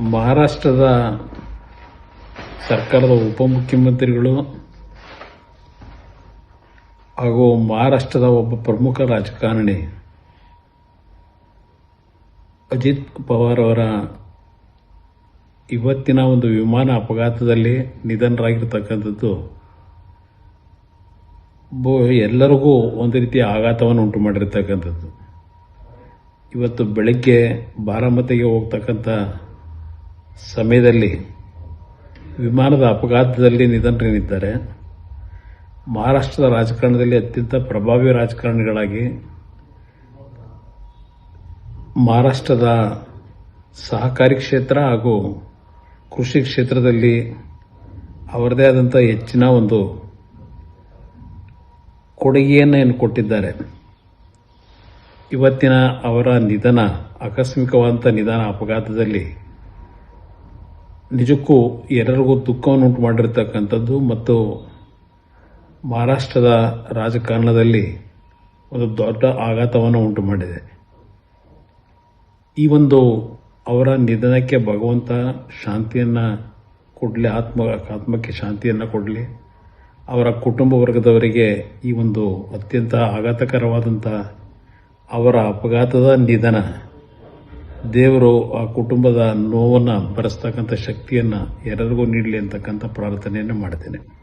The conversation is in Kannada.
ಮಹಾರಾಷ್ಟ್ರದ ಸರ್ಕಾರದ ಉಪಮುಖ್ಯಮಂತ್ರಿಗಳು ಹಾಗೂ ಮಹಾರಾಷ್ಟ್ರದ ಒಬ್ಬ ಪ್ರಮುಖ ರಾಜಕಾರಣಿ ಅಜಿತ್ ಪವಾರ್ ಅವರ ಇವತ್ತಿನ ಒಂದು ವಿಮಾನ ಅಪಘಾತದಲ್ಲಿ ನಿಧನರಾಗಿರ್ತಕ್ಕಂಥದ್ದು ಎಲ್ಲರಿಗೂ ಒಂದು ರೀತಿಯ ಆಘಾತವನ್ನು ಉಂಟು ಮಾಡಿರ್ತಕ್ಕಂಥದ್ದು. ಇವತ್ತು ಬೆಳಗ್ಗೆ ಬಾರಾಮತಿಗೆ ಹೋಗ್ತಕ್ಕಂಥ ಸಮಯದಲ್ಲಿ ವಿಮಾನದ ಅಪಘಾತದಲ್ಲಿ ನಿಧನರೇನಿದ್ದಾರೆ ಮಹಾರಾಷ್ಟ್ರದ ರಾಜಕಾರಣದಲ್ಲಿ ಅತ್ಯಂತ ಪ್ರಭಾವಿ ರಾಜಕಾರಣಿಗಳಾಗಿ ಮಹಾರಾಷ್ಟ್ರದ ಸಹಕಾರಿ ಕ್ಷೇತ್ರ ಹಾಗೂ ಕೃಷಿ ಕ್ಷೇತ್ರದಲ್ಲಿ ಅವರದೇ ಆದಂಥ ಹೆಚ್ಚಿನ ಒಂದು ಕೊಡುಗೆಯನ್ನು ಏನು ಕೊಟ್ಟಿದ್ದಾರೆ. ಇವತ್ತಿನ ಅವರ ನಿಧನ ಆಕಸ್ಮಿಕವಾದಂಥ ನಿಧನ ಅಪಘಾತದಲ್ಲಿ ನಿಜಕ್ಕೂ ಎಲ್ಲರಿಗೂ ದುಃಖವನ್ನು ಉಂಟು ಮಾಡಿರ್ತಕ್ಕಂಥದ್ದು ಮತ್ತು ಮಹಾರಾಷ್ಟ್ರದ ರಾಜಕಾರಣದಲ್ಲಿ ಒಂದು ದೊಡ್ಡ ಆಘಾತವನ್ನು ಉಂಟು ಮಾಡಿದೆ. ಈ ಒಂದು ಅವರ ನಿಧನಕ್ಕೆ ಭಗವಂತ ಶಾಂತಿಯನ್ನು ಕೊಡಲಿ, ಆತ್ಮ, ಆತ್ಮಕ್ಕೆ ಶಾಂತಿಯನ್ನು ಕೊಡಲಿ, ಅವರ ಕುಟುಂಬ ವರ್ಗದವರಿಗೆ ಈ ಒಂದು ಅತ್ಯಂತ ಆಘಾತಕರವಾದಂಥ ಅವರ ಅಪಘಾತದ ನಿಧನ ದೇವರು ಆ ಕುಟುಂಬದ ನೋವನ್ನು ಭರಿಸ್ತಕ್ಕಂಥ ಶಕ್ತಿಯನ್ನು ಎಲ್ಲರಿಗೂ ನೀಡಲಿ ಅಂತಕ್ಕಂಥ ಪ್ರಾರ್ಥನೆಯನ್ನು ಮಾಡ್ತೇನೆ.